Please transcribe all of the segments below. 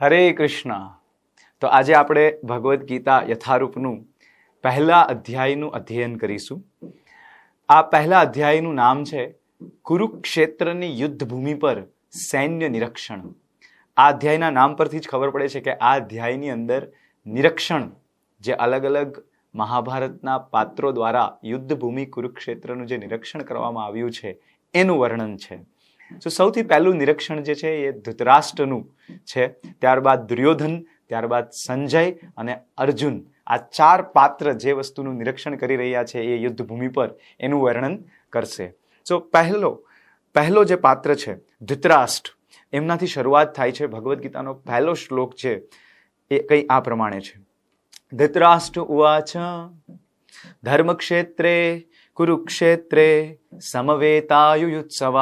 હરે કૃષ્ણ. તો આજે આપણે ભગવદ્ ગીતા યથારૂપનું પહેલા અધ્યાયનું અધ્યયન કરીશું. આ પહેલા અધ્યાયનું નામ છે, કુરુક્ષેત્રની યુદ્ધભૂમિ પર સૈન્ય નિરીક્ષણ. આ અધ્યાયના નામ પરથી જ ખબર પડે છે કે આ અધ્યાયની અંદર નિરીક્ષણ જે અલગ અલગ મહાભારતના પાત્રો દ્વારા યુદ્ધભૂમિ કુરુક્ષેત્રનું જે નિરીક્ષણ કરવામાં આવ્યું છે, એનું વર્ણન છે. તો સૌથી પહેલું નિરીક્ષણ જે છે એ ધૃતરાષ્ટ્રનું છે. ત્યારબાદ દુર્યોધન, ત્યારબાદ સંજય અને અર્જુન. આ ચાર પાત્ર જે વસ્તુનું નિરીક્ષણ કરી રહ્યા છે એ યુદ્ધ ભૂમિ પર એનું વર્ણન કરશે. સો પહેલો પહેલો જે પાત્ર છે, ધૃતરાષ્ટ્ર, એમનાથી શરૂઆત થાય છે, ભગવદ્ ગીતાનો પહેલો શ્લોક છે એ કંઈ આ પ્રમાણે છે. ધૃતરાષ્ટ્ર ઉવાચ, ધર્મક્ષેત્રે, કુરુક્ષેત્રે, સમવેતાયુયુત્સવ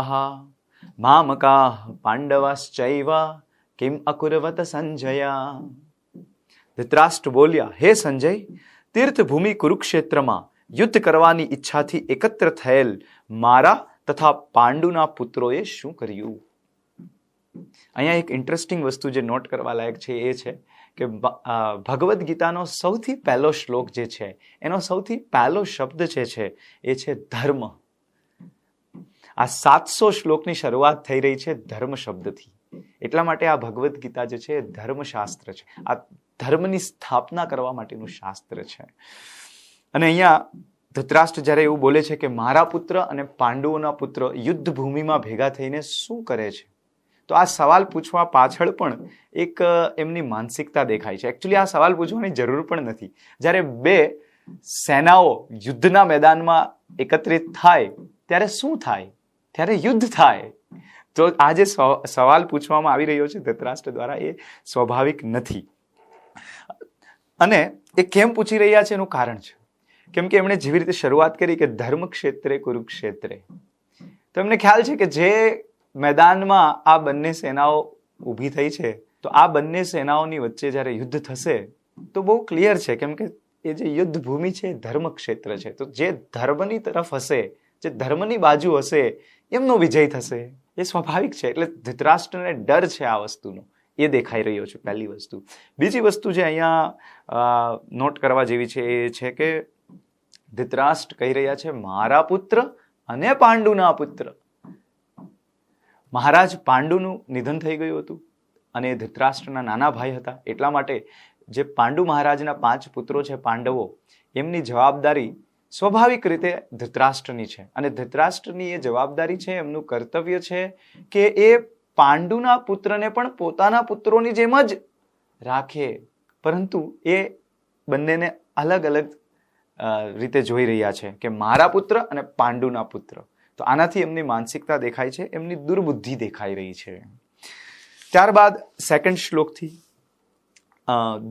મામકા પાંડવાશ્ચૈવ કિમ અકુરવત સંજયા ધૃતરાષ્ટ્ર બોલ્યા હે સંજય તીર્થભૂમિ કુરુક્ષેત્રમાં યુદ્ધ કરવાની ઈચ્છાથી એકત્ર થયેલ મારા તથા પાંડુના પુત્રોએ શું કર્યું અહીંયા એક ઇન્ટરેસ્ટિંગ વસ્તુ જે નોટ કરવા લાયક છે એ છે કે ભગવદ્ ગીતાનો સૌથી પહેલો શ્લોક જે છે એનો સૌથી પહેલો શબ્દ જે છે એ છે ધર્મ આ સાતસો શ્લોકની શરૂઆત થઈ રહી છે ધર્મ શબ્દથી. એટલા માટે આ ભગવદ્ ગીતા જે છે ધર્મશાસ્ત્ર છે. આ ધર્મની સ્થાપના કરવા માટેનું શાસ્ત્ર છે. અને અહીંયા ધૃતરાષ્ટ્ર જ્યારે એવું બોલે છે કે મારા પુત્ર અને પાંડવોના પુત્ર યુદ્ધ ભૂમિમાં ભેગા થઈને શું કરે છે? તો આ સવાલ પૂછવા પાછળ પણ એક એમની માનસિકતા દેખાય છે. એકચ્યુઅલી આ સવાલ પૂછવાની જરૂર પણ નથી. જ્યારે બે સેનાઓ યુદ્ધના મેદાનમાં એકત્રિત થાય, ત્યારે શું થાય? ત્યારે યુદ્ધ થાય. તો આ જે સવાલ પૂછવામાં આવી રહ્યો છે ધૃતરાષ્ટ્ર દ્વારા એ સ્વાભાવિક નથી. અને એ કેમ પૂછી રહ્યા છે એનું કારણ છે. કેમ કે એમણે જેવી રીતે શરૂઆત કરી કે ધર્મ ક્ષેત્રે, કુરુક્ષેત્રે. તો એમને ખ્યાલ છે કે જે મેદાનમાં આ બંને સેનાઓ ઊભી થઈ છે, તો આ બંને સેનાઓની વચ્ચે જ્યારે યુદ્ધ થશે, તો બહુ ક્લિયર છે કેમ કે એ જે યુદ્ધ ભૂમિ છે ધર્મ ક્ષેત્ર છે. તો જે ધર્મની તરફ હશે, જે ધર્મની બાજુ હશે એમનો વિજય થશે. એ સ્વાભાવિક છે. એટલે ધૃતરાષ્ટ્રને ડર છે આ વસ્તુનો. એ દેખાઈ રહ્યો છે પહેલી વસ્તુ. બીજી વસ્તુ જે અહીંયા નોટ કરવા જેવી છે એ છે કે ધૃતરાષ્ટ્ર કહી રહ્યા છે, મારા પુત્ર અને પાંડુના પુત્ર. મહારાજ પાંડુનું નિધન થઈ ગયું હતું અને ધૃતરાષ્ટ્રના નાના ભાઈ હતા. એટલા માટે જે પાંડુ મહારાજના પાંચ પુત્રો છે, પાંડવો, એમની જવાબદારી સ્વાભાવિક રીતે ધૃતરાષ્ટ્રની છે. અને ધૃતરાષ્ટ્રની એ જવાબદારી છે, એમનું કર્તવ્ય છે કે એ પાંડુના પુત્રને પણ પોતાના પુત્રોની જેમ જ રાખે. પરંતુ એ બંનેને અલગ અલગ રીતે જોઈ રહ્યા છે કે મારા પુત્ર અને પાંડુના પુત્ર. તો આનાથી એમની માનસિકતા દેખાય છે, એમની દુર્બુદ્ધિ દેખાઈ રહી છે. ત્યારબાદ સેકન્ડ શ્લોકથી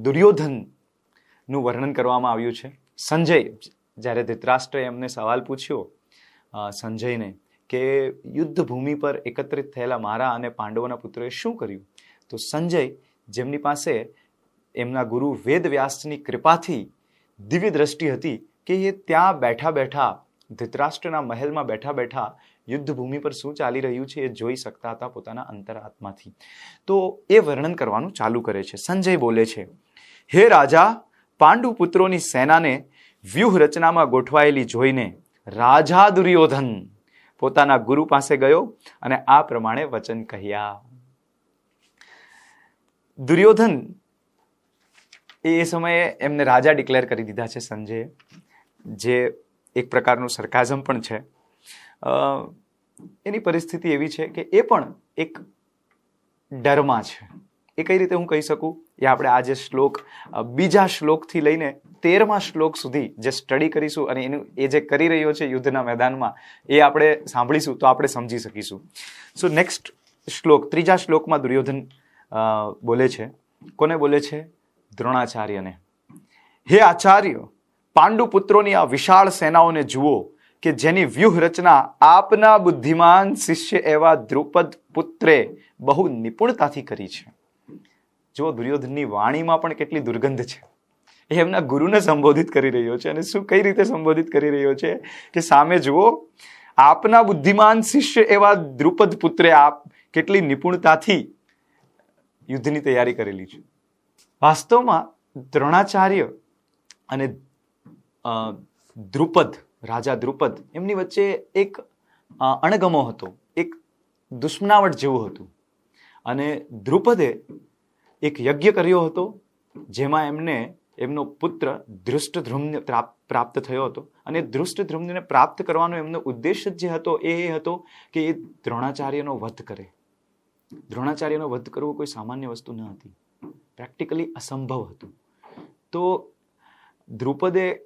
દુર્યોધનનું વર્ણન કરવામાં આવ્યું છે. સંજય જ્યારે ધૃતરાષ્ટ્રે એમને સવાલ પૂછ્યો સંજયને કે યુદ્ધ ભૂમિ પર એકત્રિત થયેલા મારા અને પાંડવોના પુત્રોએ શું કર્યું? તો સંજય જેમની પાસે એમના ગુરુ વેદવ્યાસની કૃપાથી દિવ્ય દ્રષ્ટિ હતી કે એ ત્યાં બેઠા બેઠા ધૃતરાષ્ટ્રના મહેલમાં બેઠા બેઠા યુદ્ધ ભૂમિ પર શું ચાલી રહ્યું છે એ જોઈ શકતા હતા પોતાના અંતરાત્માથી. તો એ વર્ણન કરવાનું ચાલુ કરે છે. સંજય બોલે છે, હે રાજા પાંડુ પુત્રોની સેનાને વ્યૂહ રચનામાં ગોઠવાયેલી જોઈને રાજા દુર્યોધન પોતાના ગુરુ પાસે ગયો અને આ પ્રમાણે વચન કહ્યા. દુર્યોધન એ સમયે એમને રાજા ડિક્લેર કરી દીધા છે સંજયે જે એક પ્રકારનું સરકાઝમ પણ છે. એની પરિસ્થિતિ એવી છે કે એ પણ એક ડરમાં છે. એ કઈ રીતે હું કહી શકું? એ આપણે આજે શ્લોક બીજા શ્લોકથી લઈને તેરમા શ્લોક સુધી જે સ્ટડી કરીશું અને એનું, એ જે કરી રહ્યો છે યુદ્ધના મેદાનમાં, એ આપણે સાંભળીશું તો આપણે સમજી શકીશું. સો નેક્સ્ટ શ્લોક, ત્રીજા શ્લોકમાં દુર્યોધન બોલે છે. કોને બોલે છે? દ્રોણાચાર્યને. હે આચાર્ય પાંડુ પુત્રોની આ વિશાળ સેનાઓને જુઓ કે જેની વ્યૂહ રચના આપના બુદ્ધિમાન શિષ્ય એવા દ્રુપદ પુત્રે બહુ નિપુણતાથી કરી છે. જુઓ, દુર્યોધનની વાણીમાં પણ કેટલી દુર્ગંધ છે. એ એમના ગુરુને સંબોધિત કરી રહ્યો છે અને શું, કઈ રીતે સંબોધિત કરી રહ્યો છે કે સામે જુઓ, આપના બુદ્ધિમાન શિષ્ય એવા દ્રુપદ પુત્રે આપ કેટલી નિપુણતાથી યુદ્ધની તૈયારી કરેલી છે. વાસ્તવમાં દ્રોણાચાર્ય અને દ્રુપદ, રાજા દ્રુપદ એમની વચ્ચે એક અણગમો હતો, એક દુશ્મનાવટ જેવું હતું. અને દ્રુપદે એક યજ્ઞ કર્યો હતો, જેમાં એમને એમનો પુત્ર ધૃષ્ટધ્રુમ્ય પ્રાપ- પ્રાપ્ત થયો હતો. અને ધૃષ્ટધ્રુમ્યને પ્રાપ્ત કરવાનો એમનો ઉદ્દેશ જે હતો એ એ હતો કે એ દ્રોણાચાર્યનો વધ કરે. દ્રોણાચાર્યનો વધ કરવો કોઈ સામાન્ય વસ્તુ ન હતી. પ્રેક્ટિકલી અસંભવ હતું. તો દ્રુપદે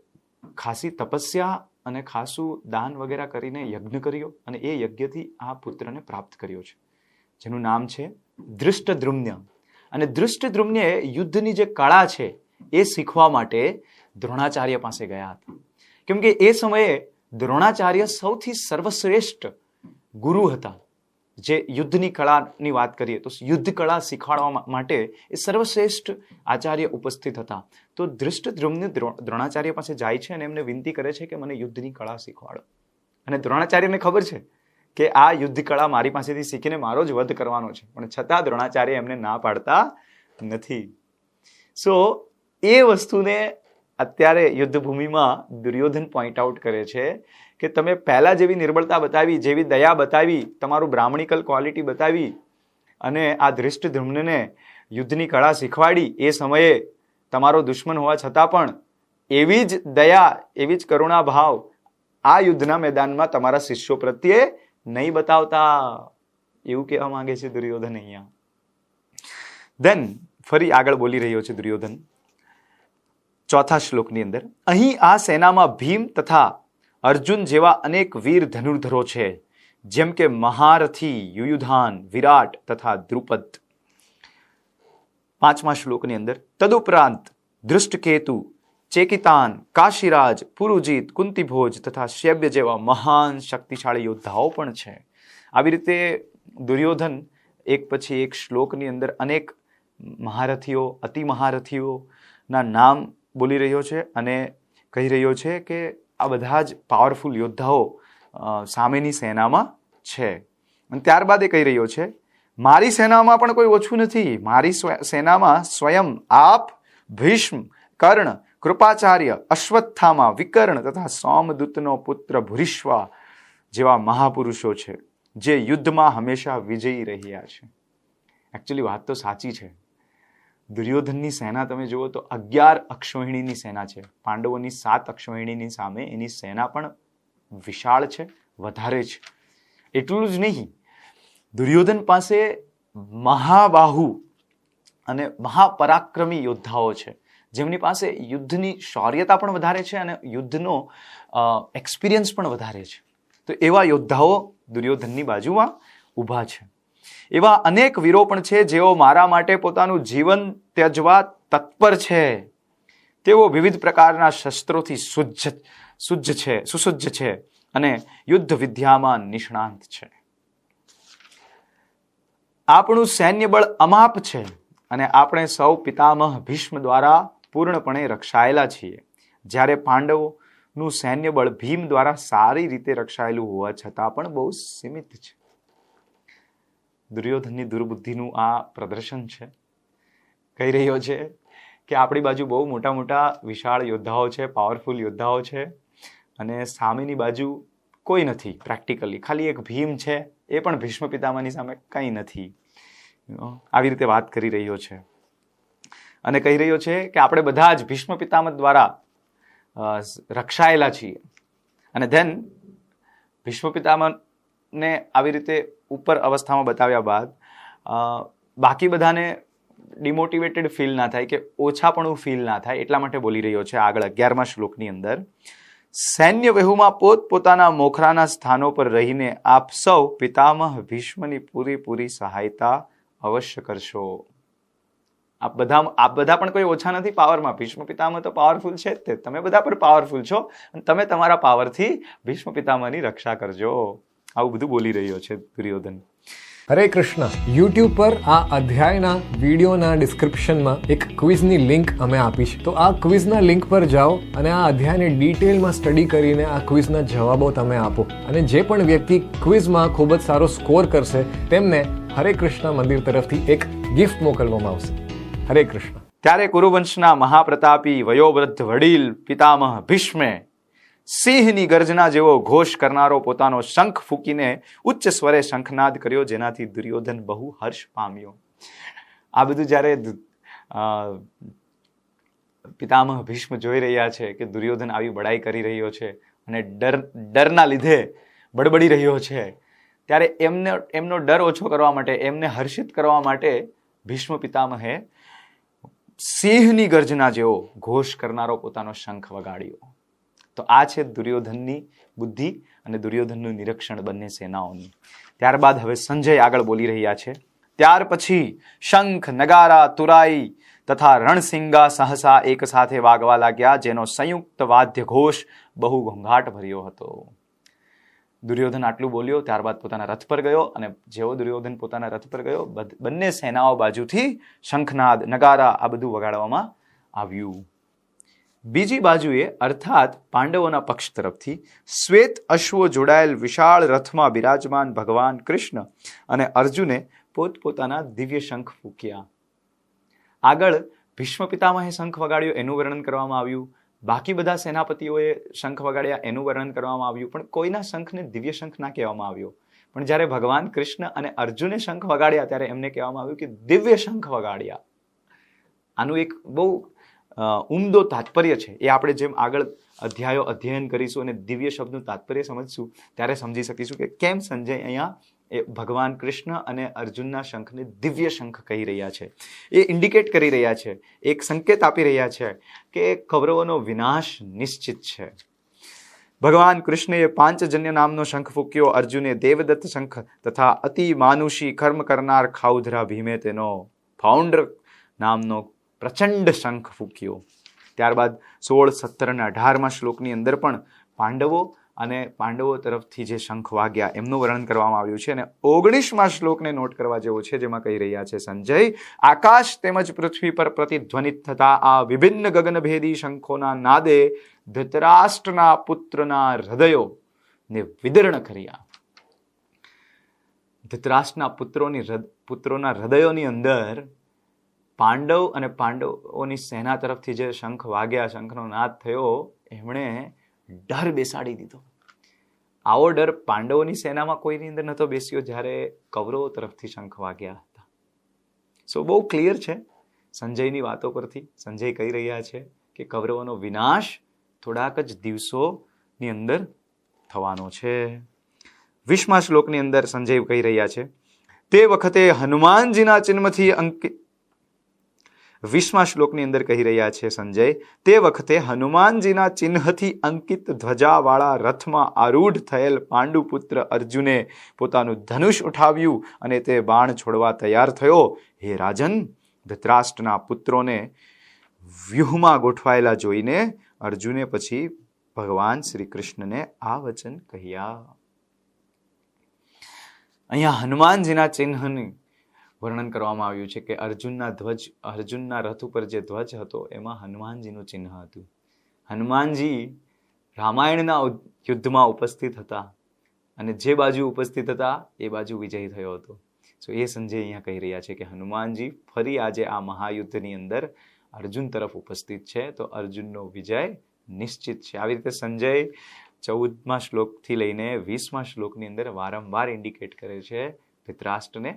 ખાસી તપસ્યા અને ખાસું દાન વગેરે કરીને યજ્ઞ કર્યો અને એ યજ્ઞથી આ પુત્રને પ્રાપ્ત કર્યો છે. જેનું નામ છે દૃષ્ટદ્રુમ્ય અને દૃષ્ટદ્રુમ્યએ યુદ્ધની જે કળા છે, એ શીખવા માટે દ્રોણાચાર્ય પાસે ગયા હતા. કેમ કે એ સમયે દ્રોણાચાર્ય સૌથી સર્વશ્રેષ્ઠ ગુરુ હતા. જે યુદ્ધની કળાની વાત કરીએ તો યુદ્ધ કળા શીખવાડવા માટે એ સર્વશ્રેષ્ઠ આચાર્ય ઉપસ્થિત હતા. તો દૃષ્ટદ્રુમ્ય દ્રો- દ્રોણાચાર્ય પાસે જાય છે અને એમને વિનંતી કરે છે કે મને યુદ્ધની કળા શીખવાડો. અને દ્રોણાચાર્યને ખબર છે કે આ યુદ્ધ કળા મારી પાસેથી શીખીને મારો જ વધ કરવાનો છે. પણ છતાં દ્રોણાચાર્ય એમને ના પાડતા નથી. સો એ વસ્તુને અત્યારે યુદ્ધભૂમિમાં દુર્યોધન પોઈન્ટ આઉટ કરે છે કે તમે પહેલાં જેવી નિર્બળતા બતાવી, જેવી દયા બતાવી, તમારું બ્રાહ્મણિકલ ક્વોલિટી બતાવી અને આ ધૃષ્ટ ધૃમ્નને યુદ્ધની કળા શીખવાડી, એ સમયે તમારો દુશ્મન હોવા છતાં પણ એવી જ દયા, એવી જ કરુણા ભાવ આ યુદ્ધના મેદાનમાં તમારા શિષ્યો પ્રત્યે નહીં બતાવતા, એવું કહેવા માંગે છે દુર્યોધન અહીંયા. દેન ફરી આગળ બોલી રહ્યો છે દુર્યોધન. ચોથા શ્લોકની અંદર, અહીં આ સેનામાં ભીમ તથા અર્જુન જેવા અનેક વીર ધનુર્ધરો છે, જેમ કે મહારથી, યુયુધાન, વિરાટ તથા દ્રુપદ. પાંચમા શ્લોકની અંદર, તદુપરાંત દૃષ્ટકેતુ ચેકિતાન કાશીરાજ પુરુજીત કુંતીભોજ તથા શૈબ્ય જેવા મહાન શક્તિશાળી યોદ્ધાઓ પણ છે આવી રીતે દુર્યોધન એક પછી એક શ્લોકની અંદર અનેક મહારથીઓ, અતિ મહારથીઓના નામ બોલી રહ્યો છે અને કહી રહ્યો છે કે આ બધા જ પાવરફુલ યોદ્ધાઓ સામેની સેનામાં છે। અને ત્યારબાદ એ કહી રહ્યો છે, મારી સેનામાં પણ કોઈ ઓછું નથી. મારી સેનામાં સ્વયં આપ, ભીષ્મ, કર્ણ કૃપાચાર્ય અશ્વત્થામા, વિકર્ણ તથા સોમદૂતનો પુત્ર ભૂરિશ્વા જેવા મહાપુરુષો છે, જે યુદ્ધમાં હંમેશા વિજયી રહ્યા છે. એકચ્યુઅલી વાત તો સાચી છે. દુર્યોધનની સેના તમે જુઓ તો અગિયાર અક્ષોહિણીની સેના છે. પાંડવોની સાત અક્ષોહિણીની સામે એની સેના પણ વિશાળ છે, વધારે છે. એટલું જ નહીં, દુર્યોધન પાસે મહાબાહુ અને મહાપરાક્રમી યોદ્ધાઓ છે. જેમની પાસે યુદ્ધની શૌર્યતા પણ વધારે છે અને યુદ્ધનો એક્સપિરિયન્સ પણ વધારે છે. તો એવા યોદ્ધાઓ દુર્યોધનની બાજુમાં ઊભા છે. એવા અનેક વીરો પણ છે જેઓ મારા માટે પોતાનું જીવન ત્યજવા તત્પર છે. તેઓ વિવિધ પ્રકારના શસ્ત્રોથી સુજ્જ સુજ્જ છે સુસજ્જ છે અને યુદ્ધ વિદ્યામાં નિષ્ણાંત છે. આપણું સૈન્ય બળ અમાપ છે અને આપણે સૌ પિતામહ ભીષ્મ દ્વારા પૂર્ણપણે રક્ષાયેલા છીએ. જ્યારે પાંડવોનું સૈન્ય બળ ભીમ દ્વારા સારી રીતે રક્ષાયેલું હોવા છતાં પણ બહુ સીમિત છે. દુર્યોધનની દુર્બુદ્ધિનું આ પ્રદર્શન છે. કહી રહ્યો છે કે આપણી બાજુ બહુ મોટા મોટા વિશાળ યોદ્ધાઓ છે પાવરફુલ યોદ્ધાઓ છે અને સામેની બાજુ કોઈ નથી પ્રેક્ટિકલી ખાલી એક ભીમ છે, એ પણ ભીષ્મ પિતામહની સામે કંઈ નથી. આવી રીતે વાત કરી રહ્યો છે. અને કહી રહ્યો છે કે આપણે બધા જ ભીષ્મ પિતામહ દ્વારા રક્ષાયેલા છીએ. અને ધેન, ભીષ્મ પિતામહને આવી રીતે ઉપર અવસ્થામાં બતાવ્યા બાદ બાકી બધાને ડિમોટિવેટેડ ફીલ ના થાય કે ઓછાપણું ફીલ ના થાય એટલા માટે બોલી રહ્યો છે આગળ અગિયારમા શ્લોકની અંદર. સૈન્ય વ્યૂહમાં પોતપોતાના મોખરાના સ્થાનો પર રહીને આપ સૌ પિતામહ ભીષ્મની પૂરેપૂરી સહાયતા અવશ્ય કરશો. આપ બધા આપ બધા પણ કોઈ ઓછા નથી પાવરમાં. ભીષ્મ પિતામહ તો પાવરફુલ છે જ તે. તમે બધા પણ પાવરફુલ છો. અને તમે તમારા પાવરથી ભીષ્મ પિતામહની રક્ષા કરજો. આવું બધું બોલી રહ્યો છે દુર્યોધન. હરે કૃષ્ણ. યુટ્યુબ પર આ અધ્યાયના વિડીયોના ડિસ્ક્રિપ્શનમાં એક ક્વિઝની લિંક અમે આપી છે. તો આ ક્વિઝના લિંક પર જાઓ અને આ અધ્યાયને ડિટેલમાં સ્ટડી કરીને આ ક્વિઝના જવાબો તમે આપો. અને જે પણ વ્યક્તિ ક્વિઝમાં ખૂબ જ સારો સ્કોર કરશે, તેમને હરે કૃષ્ણ મંદિર તરફથી એક ગિફ્ટ મોકલવામાં આવશે. હરે કૃષ્ણ. ત્યારે કુરુવંશના મહાપ્રતાપી વયોવૃદ્ધ વડીલ પિતામહ ભીષ્મે સિંહની ગર્જના જેવો ઘોષ કરનારો પોતાનો શંખ ફૂંકીને ઉચ્ચ સ્વરે શંખનાદ કર્યો, જેનાથી દુર્યોધન બહુ હર્ષ પામ્યો. આ બધું જ્યારે પિતામહ ભીષ્મ જોઈ રહ્યા છે કે દુર્યોધન આવી બડાઈ કરી રહ્યો છે અને ડર, ડરના લીધે બડબડી રહ્યો છે, ત્યારે એમને, એમનો ડર ઓછો કરવા માટે, એમને હર્ષિત કરવા માટે ભીષ્મ પિતામહે સિંહની ગર્જના જેવો ઘોષ કરનારો પોતાનો શંખ વગાડ્યો. તો આ છે દુર્યોધનની બુદ્ધિ અને દુર્યોધનનું નિરીક્ષણ બંને સેનાઓની. ત્યારબાદ હવે સંજય આગળ બોલી રહ્યા છે. ત્યાર પછી શંખ, નગારા, તુરાઈ તથા રણસિંગા સહસા એક સાથે વાગવા લાગ્યા, જેનો સંયુક્ત વાદ્ય ઘોષ બહુ ઘોંઘાટ ભર્યો હતો. દુર્યોધન આટલું બોલ્યો, ત્યારબાદ પોતાના રથ પર ગયો અને જેવો દુર્યોધન પોતાના રથ પર ગયો બંને સેનાઓ બાજુથી શંખનાદ, નગારા આ બધું વગાડવામાં આવ્યું. બીજી બાજુએ અર્થાત પાંડવોના પક્ષ તરફથી શ્વેત અશ્વો જોડાયેલ વિશાળ રથમાં બિરાજમાન ભગવાન કૃષ્ણ અને અર્જુને પોતપોતાના દિવ્ય શંખ ફૂક્યા. આગળ ભીષ્મ પિતામહે શંખ વગાડ્યો, એનું વર્ણન કરવામાં આવ્યું. બાકી બધા સેનાપતિઓએ શંખ વગાડ્યા, એનું વર્ણન કરવામાં આવ્યું, પણ કોઈના શંખને દિવ્ય શંખ ના કહેવામાં આવ્યો. પણ જ્યારે ભગવાન કૃષ્ણ અને અર્જુને શંખ વગાડ્યા, ત્યારે એમને કહેવામાં આવ્યું કે દિવ્ય શંખ વગાડ્યા. આનું એક બહુ ઉમદો તાત્પર્ય છે. એ આપણે જેમ આગળ અધ્યાયો અધ્યયન કરીશું અને દિવ્ય શબ્દનું તાત્પર્ય સમજશું, ત્યારે સમજી શકીશું કે કેમ સંજય અહીંયા એ ભગવાન કૃષ્ણ અને અર્જુનના શંખને દિવ્ય શંખ કહી રહ્યા છે. એ ઇન્ડિકેટ કરી રહ્યા છે, એક સંકેત આપી રહ્યા છે કે કૌરવોનો વિનાશ નિશ્ચિત છે. ભગવાન કૃષ્ણએ પાંચજન્ય નામનો શંખ ફૂક્યો, અર્જુને દેવદત્ત શંખ તથા અતિ માનુષી કર્મ કરનાર ખાઉધરા ભીમે તેનો ફાઉન્ડર નામનો પ્રચંડ શંખ ફૂક્યો. ત્યારબાદ સોળ સત્તર અને અઢારમાં શ્લોકની અંદર પણ પાંડવો અને પાંડવો તરફથી જે શંખ વાગ્યા, એમનું વર્ણન કરવામાં આવ્યું છે અને ઓગણીસમાં શ્લોકને નોટ કરવા જેવો છે, જેમાં કહી રહ્યા છે, સંજય, આકાશ તેમજ પૃથ્વી પર પ્રતિધ્વનિત થતા આ વિભિન્ન ગગનભેદી શંખોના નાદે ધૃતરાષ્ટ્રના પુત્રના હૃદયો ને વિદર્ણ કર્યા. ધૃતરાષ્ટ્રના પુત્રોની પુત્રોના હૃદયોની અંદર પાંડવ અને પાંડવોની સેના તરફથી જે શંખ વાગ્યા, શંખનો નાદ થયો, એમણે ડર બેસાડી દીધો. આવો ડર પાંડવોની સેનામાં કોઈની અંદર નહોતો બેસ્યો જ્યારે કૌરવો તરફથી શંખ વાગ્યા હતા. સો બહુ ક્લિયર છે. સંજયની વાતો પરથી સંજય કહી રહ્યા છે કે કૌરવોનો વિનાશ થોડાક જ દિવસોની અંદર થવાનો છે. વીસમા શ્લોકની અંદર સંજય કહી રહ્યા છે, તે વખતે હનુમાનજીના ચિન્મથી અંકિત વીસમા શ્લોકની અંદર કહી રહ્યા છે સંજય, તે વખતે હનુમાનજીના ચિહ્નથી અંકિત ધ્વજાવાળા રથમાં આરૂઢ થયેલ પાંડુપુત્ર અર્જુને પોતાનું ધનુષ ઉઠાવ્યું અને તે બાણ છોડવા તૈયાર થયો. હે રાજન ધૃતરાષ્ટ્રના પુત્રોને વ્યૂહમાં ગોઠવાયેલા જોઈને અર્જુને પછી ભગવાન શ્રી કૃષ્ણને આ વચન કહ્યા. અહીંયા હનુમાનજીના ચિહ્નની વર્ણન કરવામાં આવ્યું છે કે અર્જુનના ધ્વજ, અર્જુનના રથ ઉપર જે ધ્વજ હતો, એમાં હનુમાનજીનું ચિહ્ન હતું. હનુમાનજી રામાયણના યુદ્ધમાં ઉપસ્થિત હતા અને જે બાજુ ઉપસ્થિત હતા, એ બાજુ વિજય થયો હતો. સો એ સંજય અહીંયા કહી રહ્યા છે કે હનુમાનજી ફરી આજે આ મહાયુદ્ધની અંદર અર્જુન તરફ ઉપસ્થિત છે, તો અર્જુનનો વિજય નિશ્ચિત છે. આવી રીતે સંજય ચૌદમા શ્લોકથી લઈને વીસમા શ્લોકની અંદર વારંવાર ઇન્ડિકેટ કરે છે ધૃતરાષ્ટ્રને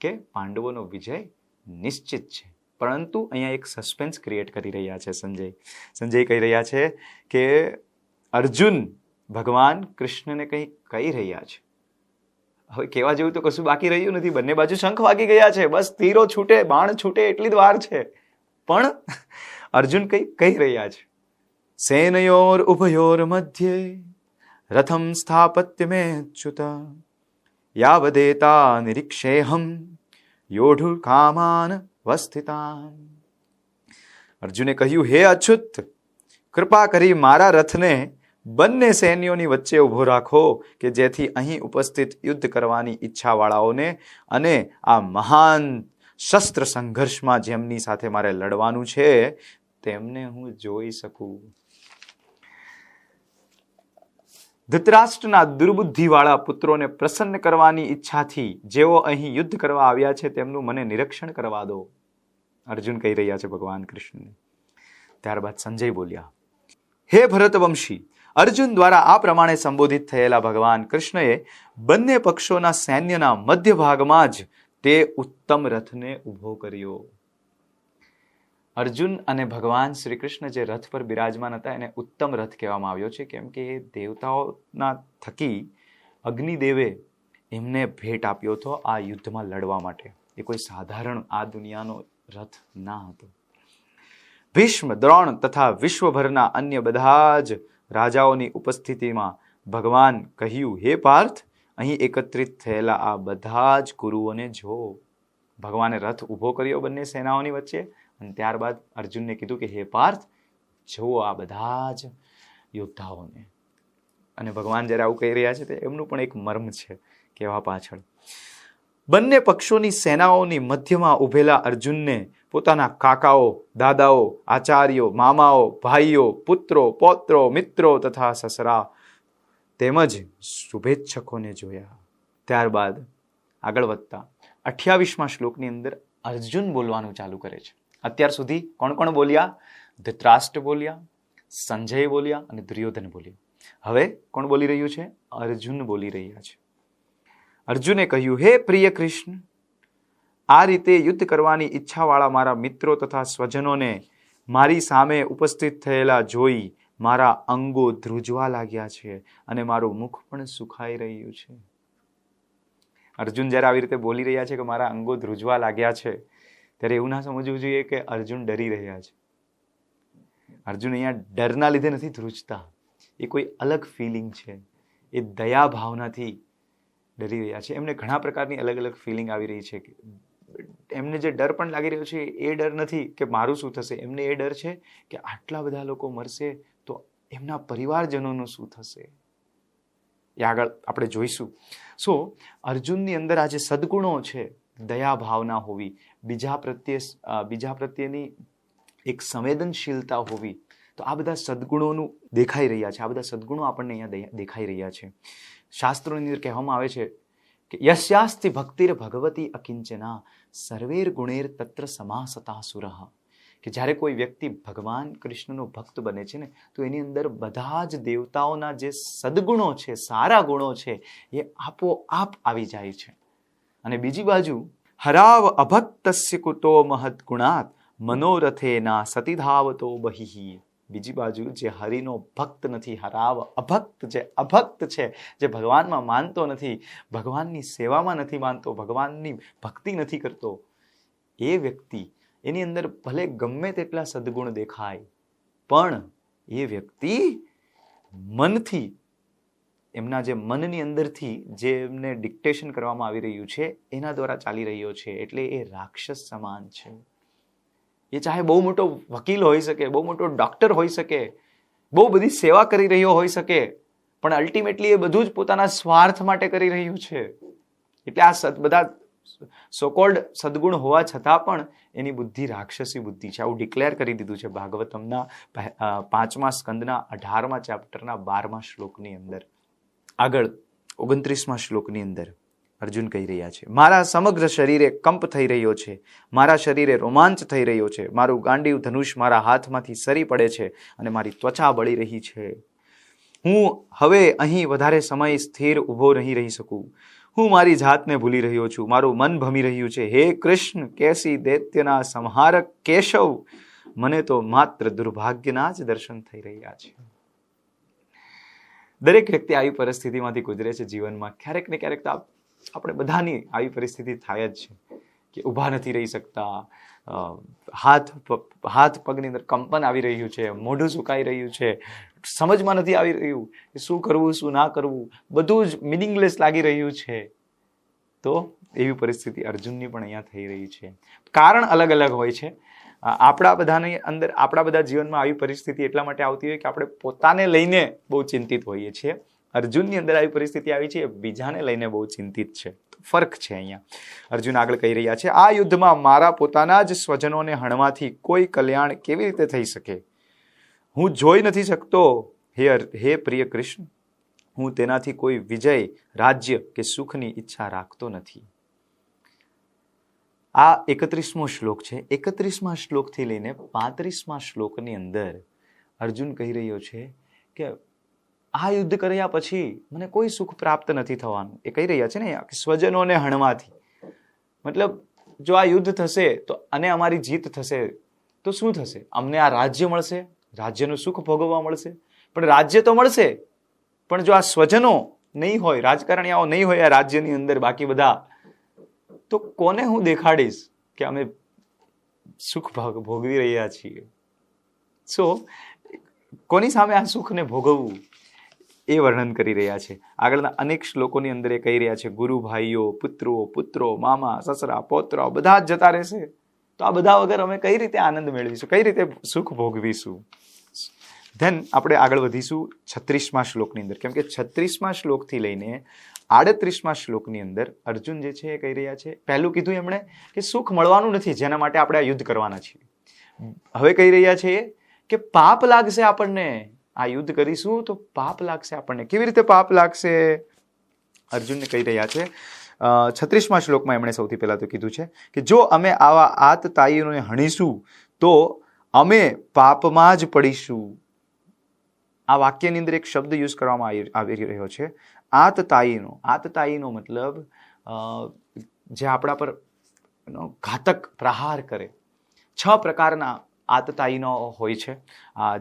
કે પાંડવોનો વિજય નિશ્ચિત છે. પરંતુ અહીંયા એક સસ્પેન્સ ક્રિએટ કરી રહ્યા છે સંજય. સંજય કહી રહ્યા છે કે અર્જુન ભગવાન કૃષ્ણને કંઈ કહી રહ્યા છે. હવે કહેવા જેવું તો કશું બાકી રહ્યું નથી. બંને બાજુ શંખ વાગી ગયા છે. બસ તીરો છૂટે, બાણ છૂટે એટલી જ વાર છે. પણ અર્જુન કંઈ કહી રહ્યા છે. સેનયોર ઉભયોર મધ્યે રથમ સ્થાપત્ય મે ચ્યુત યાવદેતા નિરીક્ષેહમ યોઢુ કામાન વસ્થિતાન અર્જુને કહ્યું હે અચ્યુત કૃપા કરી મારા રથને બંને સૈન્યોની વચ્ચે ઊભો રાખો કે જેથી અહીં ઉપસ્થિત યુદ્ધ કરવાની ઈચ્છાવાળાઓને અને આ મહાન શસ્ત્ર સંઘર્ષમાં જેમની સાથે મારે લડવાનું છે તેમને હું જોઈ શકું ધૃતરાષ્ટ્રના દુર્બુદ્ધિવાળા પુત્રોને પ્રસન્ન કરવાની ઈચ્છાથી જેઓ અહીં યુદ્ધ કરવા આવ્યા છે તેમનું મને નિરીક્ષણ કરવા દો. અર્જુન કહી રહ્યા છે ભગવાન કૃષ્ણને. ત્યારબાદ સંજય બોલ્યા, હે ભરતવંશી, અર્જુન દ્વારા આ પ્રમાણે સંબોધિત થયેલા ભગવાન કૃષ્ણએ બંને પક્ષોના સૈન્યના મધ્ય ભાગમાં જ તે ઉત્તમ રથને ઊભો કર્યો. અર્જુન અને ભગવાન શ્રી કૃષ્ણ જે રથ પર બિરાજમાન હતા, એને ઉત્તમ રથ કહેવામાં આવ્યો છે. કેમ કે દેવતાઓના થકી અગ્નિદેવે એમને ભેટ આપ્યો હતો આ યુદ્ધમાં લડવા માટે. એ કોઈ સાધારણ આ દુનિયાનો રથ ના હતો. ભીષ્મ, દ્રોણ તથા વિશ્વભરના અન્ય બધા જ રાજાઓની ઉપસ્થિતિમાં ભગવાન કહ્યું, હે પાર્થ, અહીં એકત્રિત થયેલા આ બધા જ ગુરુઓને જો ભગવાને રથ ઊભો કર્યો બંને સેનાઓની વચ્ચે અને ત્યારબાદ અર્જુનને કીધું કે, હે પાર્થ, જુઓ આ બધા જ યોદ્ધાઓને. અને ભગવાન જ્યારે આવું કહી રહ્યા છે, તે એમનું પણ એક મર્મ છે, કહેવા પાછળ. બંને પક્ષોની સેનાઓની મધ્યમાં ઊભેલા અર્જુનને પોતાના કાકાઓ, દાદાઓ, આચાર્યો, મામાઓ, ભાઈઓ, પુત્રો, પૌત્રો, મિત્રો તથા સસરા તેમજ શુભેચ્છકોને જોયા. ત્યારબાદ આગળ વધતા અઠ્યાવીસમાં શ્લોકની અંદર અર્જુન બોલવાનું ચાલુ કરે છે. અત્યાર સુધી કોણ કોણ બોલ્યા? ધૃતરાષ્ટ્ર બોલ્યા, સંજય બોલ્યા અને દુર્યોધન બોલ્યા. હવે કોણ બોલી રહ્યું છે? અર્જુન બોલી રહ્યા છે. અર્જુને કહ્યું, હે પ્રિય કૃષ્ણ, આ રીતે યુદ્ધ કરવાની ઈચ્છાવાળા મારા મિત્રો તથા સ્વજનોને મારી સામે ઉપસ્થિત થયેલા જોઈ મારા અંગો ધ્રુજવા લાગ્યા છે અને મારું મુખ પણ સુખાઈ રહ્યું છે. અર્જુન જ્યારે આવી રીતે બોલી રહ્યા છે કે મારા અંગો ધ્રુજવા લાગ્યા છે ત્યારે એવું ના સમજવું જોઈએ કે અર્જુન ડરી રહ્યા છે. અર્જુન અહીંયા ડરના લીધે નથી ધ્રુજતા. એ કોઈ અલગ ફિલિંગ છે. એ દયા ભાવનાથી ડરી રહ્યા છે. એમને ઘણા પ્રકારની અલગ અલગ ફિલિંગ આવી રહી છે કે એમને જે ડર પણ લાગી રહ્યો છે એ ડર નથી કે મારું શું થશે? એમને એ ડર છે કે આટલા બધા લોકો મરશે તો એમના પરિવારજનોનું શું થશે? એ આગળ આપણે જોઈશું. સો અર્જુનની અંદર આ જે સદગુણો છે દયા ભાવના હોવી, બીજા પ્રત્યે બીજા પ્રત્યેની એક સંવેદનશીલતા હોવી, તો આ બધા સદગુણોનું દેખાઈ રહ્યા છે. આ બધા સદગુણો આપણને અહીંયા દેખાઈ રહ્યા છે. શાસ્ત્રોની અંદર કહેવામાં આવે છે કે યશ્યાસ્તિ ભક્તિર ભગવતી અકિંચના, સર્વેર ગુણેર તત્ર સમાસતા સુરહ કે જ્યારે કોઈ વ્યક્તિ ભગવાન કૃષ્ણનો ભક્ત બને છે ને, તો એની અંદર બધા જ દેવતાઓના જે સદગુણો છે, સારા ગુણો છે, એ આપોઆપ આવી જાય છે. અને બીજી બાજુ, હરાવ અભક્તસ્ય કુતો મહત ગુણાત મનોરથેના સતીધાવતો બહિહી બીજી બાજુ, જે હરિનો ભક્ત નથી, હરાવ અભક્ત જે અભક્ત છે, જે ભગવાનમાં માનતો નથી, ભગવાનની સેવામાં નથી માનતો, ભગવાનની ભક્તિ નથી કરતો, એ વ્યક્તિ, એની અંદર ભલે ગમે તેટલા સદગુણ દેખાય, પણ એ વ્યક્તિ મનથી એમના જે મનની અંદરથી જે એમને ડિક્ટેશન કરવામાં આવી રહ્યું છે, એના દ્વારા ચાલી રહ્યો છે. એટલે એ રાક્ષસ સમાન છે. એ ચાહે બહુ મોટો વકીલ હોઈ શકે, બહુ મોટો ડોક્ટર હોઈ શકે, બહુ બધી સેવા કરી રહ્યો હોઈ શકે, પણ અલ્ટિમેટલી એ બધું જ પોતાના સ્વાર્થ માટે કરી રહ્યું છે. એટલે આ સદ, બધા સોકોલ્ડ સદગુણ હોવા છતાં પણ એની બુદ્ધિ રાક્ષસી બુદ્ધિ છે. આવું ડિક્લેર કરી દીધું છે ભાગવતમના પાંચમા સ્કંદના અઢારમા ચેપ્ટરના બારમા શ્લોકની અંદર. આગળ ઓગણત્રીસમાં શ્લોકની અંદર અર્જુન કહી રહ્યા છે, મારા સમગ્ર શરીરે કંપ થઈ રહ્યો છે, મારા શરીરે રોમાંચ થઈ રહ્યો છે, મારું ગાંડીવ ધનુષ મારા હાથમાંથી સરી પડે છે અને મારી ત્વચા બળી રહી છે. હું હવે અહીં વધારે સમય સ્થિર ઊભો નહીં રહી શકું. હું મારી જાતને ભૂલી રહ્યો છું, મારું મન ભમી રહ્યું છે. હે કૃષ્ણ, કેસી દૈત્યના સંહારક કેશવ, મને તો માત્ર દુર્ભાગ્યના જ દર્શન થઈ રહ્યા છે. દરેક વ્યક્તિ આવી પરિસ્થિતિમાંથી ગુજરે છે જીવનમાં. ક્યારેક ને ક્યારેક તો આપણે બધાની આવી પરિસ્થિતિ થાય જ છે કે ઊભા નથી રહી શકતા હાથ હાથ પગની અંદર કંપન આવી રહ્યું છે, મોઢું સુકાઈ રહ્યું છે, સમજમાં નથી આવી રહ્યું કે શું કરવું, શું ના કરવું, બધું જ મિનિંગલેસ લાગી રહ્યું છે. તો એવી પરિસ્થિતિ અર્જુનની પણ અહીંયા થઈ રહી છે. કારણ અલગ અલગ હોય છે. આપણા બધાની અંદર, આપણા બધા જીવનમાં આવી પરિસ્થિતિ એટલા માટે આવતી હોય કે આપણે પોતાને લઈને બહુ ચિંતિત હોઈએ છીએ. અર્જુનની અંદર આવી પરિસ્થિતિ આવી છે બીજાને લઈને બહુ ચિંતિત છે. ફર્ક છે અહીંયા. અર્જુન આગળ કહી રહ્યા છે, આ યુદ્ધમાં મારા પોતાના જ સ્વજનોને હણવાથી કોઈ કલ્યાણ કેવી રીતે થઈ શકે? હું જોઈ નથી શકતો. હે હે પ્રિય કૃષ્ણ, હું તેનાથી કોઈ વિજય, રાજ્ય કે સુખની ઈચ્છા રાખતો નથી. આ એકત્રીસમો શ્લોક છે. એકત્રીસમા શ્લોકથી લઈને પાંત્રીસમા શ્લોકની અંદર અર્જુન કહી રહ્યો છે કે આ યુદ્ધ કર્યા પછી મને કોઈ સુખ પ્રાપ્ત નથી થવાનું. એ કહી રહ્યા છે ને સ્વજનોને હણવાથી. મતલબ જો આ યુદ્ધ થશે તો અને અમારી જીત થશે તો શું થશે? અમને આ રાજ્ય મળશે, રાજ્યનું સુખ ભોગવવા મળશે. પણ રાજ્ય તો મળશે. પણ જો આ સ્વજનો નહીં હોય રાજકારણીઓ નહીં હોય આ રાજ્યની અંદર બાકી બધા તો કોને હું દેખાડીશ કે અમે સુખ ભોગ- ભોગવી રહ્યા છીએ? સો કોની સામે આ સુખને ભોગવવું એ વર્ણન કરી રહ્યા છે. આગળના અનેક શ્લોકોની અંદર એ કહી રહ્યા છે, ગુરુ, ભાઈઓ, પુત્રો પુત્રો, મામા, સસરા પોતરા બધા જ જતા રહેશે. તો આ બધા વગર અમે કઈ રીતે આનંદ મેળવીશું? કઈ રીતે સુખ ભોગવીશું? ધેન આપણે આગળ વધીશું છત્રીસમા શ્લોકની અંદર. કેમ કે છત્રીસમા શ્લોકથી લઈને આડત્રીસમા શ્લોકની અંદર અર્જુન જે છે એ કહી રહ્યા છે, પહેલું કીધું એમણે કે સુખ મળવાનું નથી, જેના માટે આપણે આ યુદ્ધ કરવાના છીએ. હવે કહી રહ્યા છે કે પાપ લાગશે આપણને. આ યુદ્ધ કરીશું તો પાપ લાગશે આપણને. કેવી રીતે પાપ લાગશે? અર્જુનને કહી રહ્યા છે. છત્રીસમા શ્લોકમાં એમણે સૌથી પહેલાં તો કીધું છે કે જો અમે આવા આતતાઈઓને હણીશું, તો અમે પાપમાં જ પડીશું. આ વાક્યની અંદર એક શબ્દ યુઝ કરવામાં આવી રહ્યો છે. આતતાઈનો આતતાઈનો મતલબ જે આપણા પર ઘાતક પ્રહાર કરે. છ પ્રકારના આતતાઈનો હોય છે.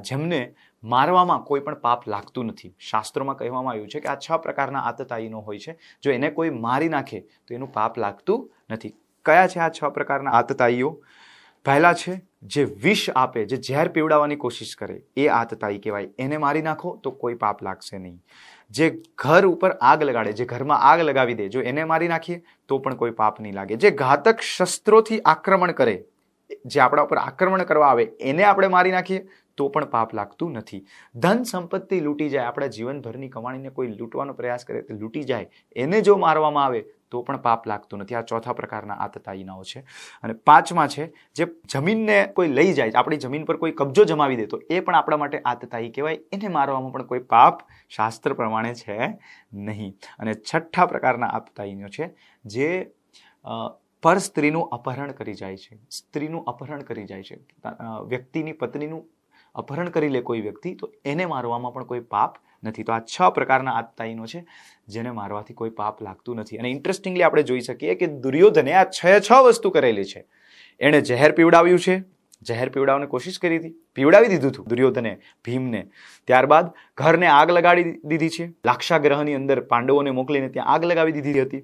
જેમને મારવામાં કોઈ પણ પાપ લાગતું નથી. શાસ્ત્રોમાં કહેવામાં આવ્યું છે કે આ છ પ્રકારના આતતાઈનો હોય છે. જો એને કોઈ મારી નાખે, તો એનું પાપ લાગતું નથી. કયા છે આ છ પ્રકારના આતતાઈઓ પહેલાં છે જે વિષ આપે, જે ઝેર પીવડાવવાની કોશિશ કરે, એ આતતાઈ કહેવાય. એને મારી નાખો તો કોઈ પાપ લાગશે નહીં. જે ઘર ઉપર આગ લગાડે, જે ઘરમાં આગ લગાવી દે, જો એને મારી નાખીએ તો પણ કોઈ પાપ નહીં લાગે. જે ઘાતક શસ્ત્રોથી આક્રમણ કરે, જે આપણા ઉપર આક્રમણ કરવા આવે, એને આપણે મારી નાખીએ તો પણ પાપ લાગતું નથી. ધન સંપત્તિ લૂંટી જાય, આપણા જીવનભરની કમાણીને કોઈ લૂંટવાનો પ્રયાસ કરે તો લૂંટી જાય, એને જો મારવામાં આવે તો પણ પાપ લાગતું નથી. આ ચોથા પ્રકારના આતતાઈનાઓ છે. અને પાંચમા છે, જે જમીનને કોઈ લઈ જાય, આપણી જમીન પર કોઈ કબજો જમાવી દે, તો એ પણ આપણા માટે આતતાઈ કહેવાય. એને મારવામાં પણ કોઈ પાપ શાસ્ત્ર પ્રમાણે છે નહીં. અને છઠ્ઠા પ્રકારના આતતાઈનો છે, જે પર સ્ત્રીનું અપહરણ કરી જાય છે. સ્ત્રીનું અપહરણ કરી જાય છે. વ્યક્તિની પત્નીનું અપહરણ કરી લે કોઈ વ્યક્તિ, તો એને મારવામાં પણ કોઈ પાપ નથી. તો આ છ પ્રકારના આતતાઈનો છે, જેને મારવાથી કોઈ પાપ લાગતું નથી. અને ઇન્ટરેસ્ટિંગલી આપણે જોઈ શકીએ કે દુર્યોધને આ છ છ વસ્તુ કરેલી છે. એણે ઝેર પીવડાવ્યું છે. ઝેર પીવડાવવાની કોશિશ કરી હતી. પીવડાવી દીધું હતું દુર્યોધને, ભીમને. ત્યારબાદ ઘરને આગ લગાડી દીધી છે. લાક્ષાગ્રહની અંદર પાંડવોને મોકલીને ત્યાં આગ લગાવી દીધી હતી.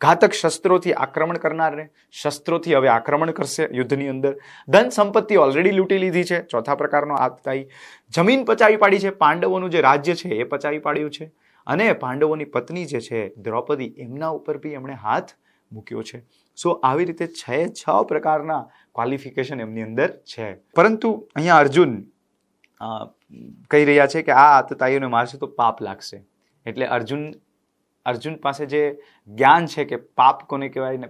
ઘાતક શસ્ત્રોથી આક્રમણ કરનારને શસ્ત્રોથી હવે આક્રમણ કરશે યુદ્ધની અંદર. ધન સંપત્તિ ઓલરેડી લૂંટી લીધી છે. ચોથા પ્રકારનો આતતાઈ જમીન પચાવી પાડી છે. પાંડવોનું જે રાજ્ય છે એ પચાવી પાડ્યું છે. અને પાંડવોની પત્ની જે છે, દ્રૌપદી, એમના ઉપર બી એમણે હાથ મૂક્યો છે. સો આવી રીતે છ છ પ્રકારના ક્વોલિફિકેશન એમની અંદર છે. પરંતુ અહીંયા અર્જુન કહી રહ્યા છે કે આ આતતાઈઓને મારશે તો પાપ લાગશે. એટલે અર્જુન અર્જુન પાસે જે જ્ઞાન છે કે પાપ કોને કહેવાય ને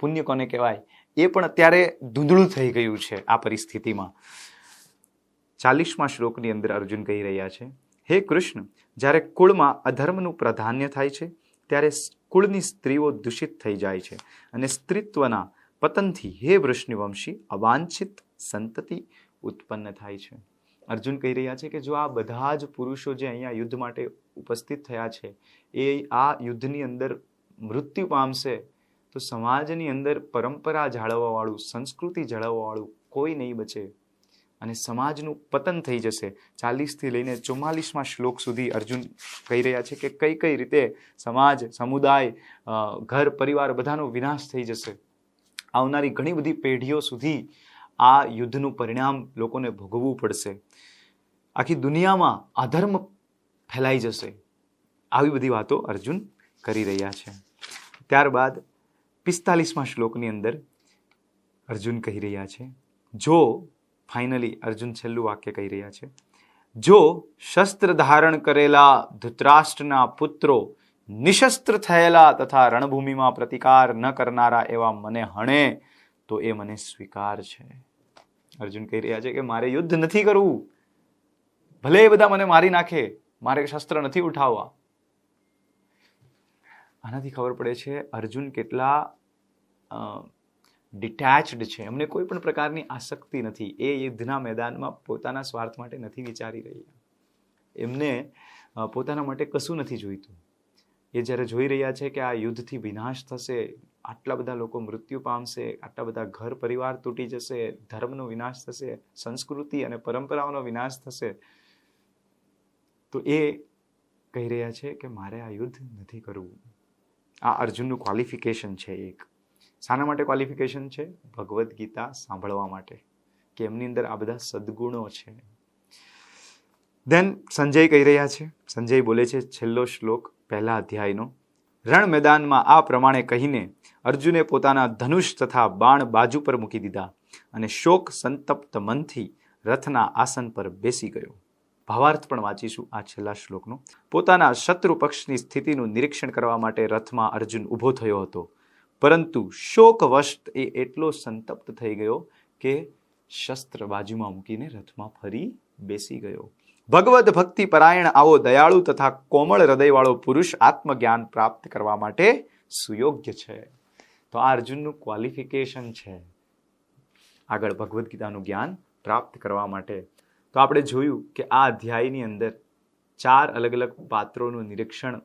પુણ્ય કોને કહેવાય, એ પણ અત્યારે ધૂંધળું થઈ ગયું છે આ પરિસ્થિતિમાં. ચાલીસમા શ્લોકની અંદર અર્જુન કહી રહ્યા છે, હે કૃષ્ણ, જ્યારે કુળમાં અધર્મનું પ્રાધાન્ય થાય છે, ત્યારે કુળની સ્ત્રીઓ દૂષિત થઈ જાય છે અને સ્ત્રીત્વના પતનથી હે વૃષ્ણિવંશી અવાંછિત સંતતિ ઉત્પન્ન થાય છે. અર્જુન કહી રહ્યા છે કે જો આ બધા જ પુરુષો જે અહીંયા યુદ્ધ માટે ઉપસ્થિત થયા છે, એ આ યુદ્ધની અંદર મૃત્યુ પામશે, તો સમાજની અંદર પરંપરા જાળવવાવાળું, સંસ્કૃતિ જાળવવાવાળું કોઈ નહીં બચે અને સમાજનું પતન થઈ જશે. ચાલીસથી લઈને ચુમ્માલીસમાં શ્લોક સુધી અર્જુન કહી રહ્યા છે કે કઈ કઈ રીતે સમાજ, સમુદાય ઘર, પરિવાર બધાનો વિનાશ થઈ જશે. આવનારી ઘણી બધી પેઢીઓ સુધી આ યુદ્ધનું પરિણામ લોકોને ભોગવવું પડશે. આખી દુનિયામાં અધર્મ ફેલાઈ જશે. આવી બધી વાતો અર્જુન કરી રહ્યા છે. ત્યારબાદ પિસ્તાલીસમાં શ્લોકની અંદર અર્જુન કહી રહ્યા છે, જો ફાઇનલી અર્જુન છેલ્લું વાક્ય કહી રહ્યા છે, જો શસ્ત્ર ધારણ કરેલા ધૃતરાષ્ટ્રના પુત્રો નિશસ્ત્ર થયેલા તથા રણભૂમિમાં પ્રતિકાર ન કરનારા એવા મને હણે તો એ મને સ્વીકાર છે. અર્જુન કહી રહ્યા છે કે મારે યુદ્ધ નથી કરવું. ભલે એ બધા મને મારી નાખે, મારે શસ્ત્ર નથી ઉઠાવવા. આનાથી ખબર પડે છે અર્જુન કેટલા ડિટેચ્ડ છે. એમને કોઈ પણ પ્રકારની આસક્તિ નથી. એ યુદ્ધના મેદાનમાં પોતાના સ્વાર્થ માટે નથી વિચારી રહ્યા. એમને પોતાના માટે કશું નથી જોઈતું. એ જ્યારે જોઈ રહ્યા છે કે આ યુદ્ધથી વિનાશ થશે આટલા બધા લોકો મૃત્યુ પામશે, આટલા બધા ઘર પરિવાર તૂટી જશે, ધર્મનો વિનાશ થશે, સંસ્કૃતિ અને પરંપરાઓનો વિનાશ થશે. તો એ કહી રહ્યા છે કે મારે આ યુદ્ધ નથી કરવું. આ અર્જુનનું ક્વોલિફિકેશન છે એક. શાના માટે ક્વોલિફિકેશન છે? ભગવદ્ ગીતા સાંભળવા માટે. કે એમની અંદર આ બધા સદગુણો છે. દેન સંજય કહી રહ્યા છે. સંજય બોલે છે છેલ્લો શ્લોક, પહેલા અધ્યાયનો. રણ મેદાનમાં આ પ્રમાણે કહીને અર્જુને પોતાના ધનુષ તથા બાણ બાજુ પર મૂકી દીધા અને શોક સંતપ્ત મનથી રથના આસન પર બેસી ગયો. ભાવાર્થ પણ વાંચીશું આ છેલ્લા શ્લોકનો. પોતાના શત્રુ પક્ષની સ્થિતિનું નિરીક્ષણ કરવા માટે રથમાં અર્જુન ઊભો થયો હતો. પરંતુ શોકવશ એ એટલો સંતપ્ત થઈ ગયો કે શસ્ત્ર બાજુમાં મૂકીને રથમાં ફરી બેસી ગયો. ભગવદ ભક્તિ પરાયણ આવો દયાળુ તથા કોમળ હૃદયવાળો પુરુષ આત્મજ્ઞાન પ્રાપ્ત કરવા માટે સુયોગ્ય છે. તો આ અર્જુનનું ક્વોલિફિકેશન છે. આગળ ભગવદ્ ગીતાનું જ્ઞાન પ્રાપ્ત કરવા માટે. તો આપણે જોયું કે આ અધ્યાયની અંદર ચાર અલગ અલગ પાત્રોનું નિરીક્ષણ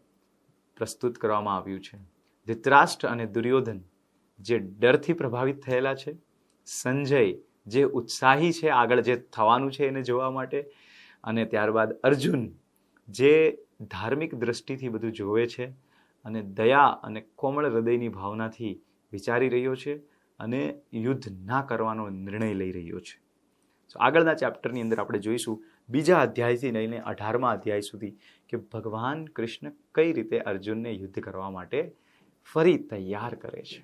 પ્રસ્તુત કરવામાં આવ્યું છે. ધૃતરાષ્ટ્ર અને દુર્યોધન જે ડરથી પ્રભાવિત થયેલા છે. સંજય જે ઉત્સાહી છે, આગળ જે થવાનું છે એને જોવા માટે. અને ત્યારબાદ અર્જુન, જે ધાર્મિક દ્રષ્ટિથી બધું જોવે છે અને દયા અને કોમળ હૃદયની ભાવનાથી વિચારી રહ્યો છે અને યુદ્ધ ના કરવાનો નિર્ણય લઈ રહ્યો છે. તો આગળના ચેપ્ટરની અંદર આપણે જોઈશું બીજા અધ્યાયથી લઈને અઢારમા અધ્યાય સુધી કે ભગવાન કૃષ્ણ કઈ રીતે અર્જુનને યુદ્ધ કરવા માટે ફરી તૈયાર કરે છે.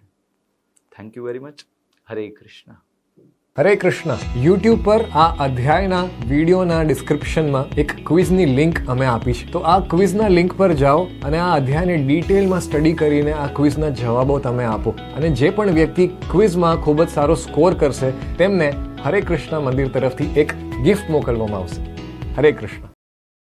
Thank you very much Hare Krishna Hare Krishna. YouTube પર આ અધ્યાયના વિડીયોના ડિસ્ક્રિપ્શનમાં એક ક્વિઝની લિંક અમે આપી છે તો આ ક્વિઝના લિંક પર જાઓ અને આ અધ્યાયને ડિટેલમાં સ્ટડી કરીને આ ક્વિઝના જવાબો તમે આપો. અને જે પણ વ્યક્તિ ક્વિઝમાં ખૂબ જ સારો સ્કોર કરશે, તેમને હરે કૃષ્ણ મંદિર તરફથી એક ગિફ્ટ મોકલવામાં આવશે. હરે કૃષ્ણ.